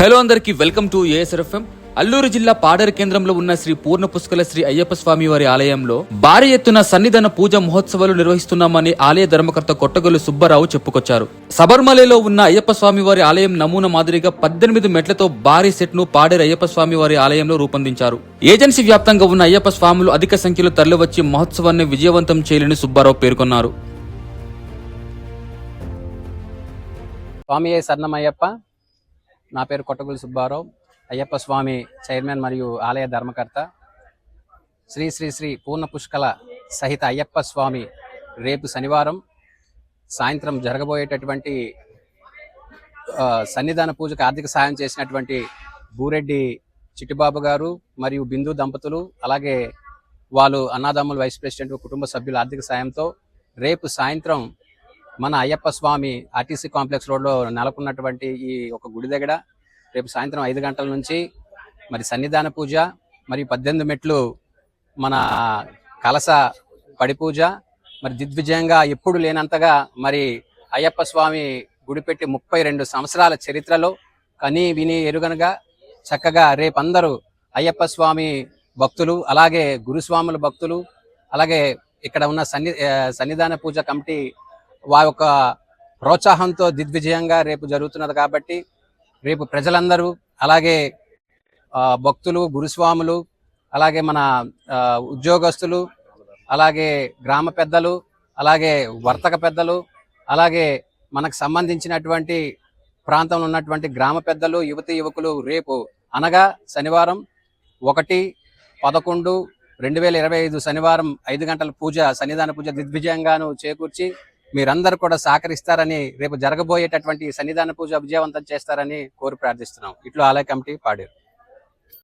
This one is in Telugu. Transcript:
హలో అందరికీ వెల్కమ్ టు ఏఎస్ఎఫ్ఎం అల్లూరు జిల్లా పాడేరు కేంద్రంలో ఉన్న శ్రీ పూర్ణ పుష్కల శ్రీ అయ్యప్ప స్వామి వారి ఆలయంలో భారీ ఎత్తున సన్నిధాన పూజ మహోత్సవాలు నిర్వహిస్తున్నామని ఆలయ ధర్మకర్త కొట్టగొల్లు సుబ్బారావు చెప్పుకొచ్చారు. సబర్మలలో ఉన్న అయ్యప్ప స్వామి వారి ఆలయం నమూనా మాదిరిగా పద్దెనిమిది మెట్లతో భారీ సెట్ను పాడేరు అయ్యప్ప స్వామి వారి ఆలయంలో రూపొందించారు. ఏజెన్సీ వ్యాప్తంగా ఉన్న అయ్యప్ప స్వాములు అధిక సంఖ్యలో తరలివచ్చి మహోత్సవాన్ని విజయవంతం చేయాలని సుబ్బారావు పేర్కొన్నారు. స్వామి సన్నమయ్యప్ప నా పేరు కొట్టగులి సుబ్బారావు. అయ్యప్ప స్వామి చైర్మన్ మరియు ఆలయ ధర్మకర్త. శ్రీ శ్రీ శ్రీ పూర్ణ పుష్కల సహిత అయ్యప్ప స్వామి రేపు శనివారం సాయంత్రం జరగబోయేటటువంటి సన్నిధాన పూజకు ఆర్థిక సాయం చేసినటువంటి బూరెడ్డి చిట్టిబాబు గారు మరియు బిందు దంపతులు అలాగే వాళ్ళు అన్నాదమ్ముల వైస్ ప్రెసిడెంట్ కుటుంబ సభ్యుల ఆర్థిక సాయంతో రేపు సాయంత్రం మన అయ్యప్ప స్వామి ఆర్టీసీ కాంప్లెక్స్ రోడ్లో నెలకొన్నటువంటి ఈ ఒక గుడి దగ్గర రేపు సాయంత్రం ఐదు గంటల నుంచి మరి సన్నిధాన పూజ మరి పద్దెనిమిది మెట్లు మన కలస పడి పూజ మరి దిగ్విజయంగా ఎప్పుడు లేనంతగా మరి అయ్యప్ప స్వామి గుడి పెట్టి ముప్పై రెండు సంవత్సరాల చరిత్రలో కని విని ఎరుగనగా చక్కగా రేపందరూ అయ్యప్ప స్వామి భక్తులు అలాగే గురుస్వాముల భక్తులు అలాగే ఇక్కడ ఉన్న సన్ని సన్నిధాన పూజ కమిటీ వారి యొక్క ప్రోత్సాహంతో దిగ్విజయంగా రేపు జరుగుతున్నది కాబట్టి రేపు ప్రజలందరూ అలాగే భక్తులు గురుస్వాములు అలాగే మన ఉద్యోగస్తులు అలాగే గ్రామ పెద్దలు అలాగే వర్తక పెద్దలు అలాగే మనకు సంబంధించినటువంటి ప్రాంతంలో ఉన్నటువంటి గ్రామ పెద్దలు యువతి యువకులు రేపు అనగా శనివారం ఒకటి పదకొండు రెండు వేల ఇరవై ఐదు శనివారం ఐదు గంటల పూజ సన్నిధాన పూజ దిగ్విజయంగాను చేకూర్చి మీరందరూ కూడా సహకరిస్తారని రేపు జరగబోయేటటువంటి సన్నిధాన పూజ విజయవంతం చేస్తారని కోరి ప్రార్థిస్తున్నాం. ఇట్లు ఆలయ కమిటీ పాడేరు.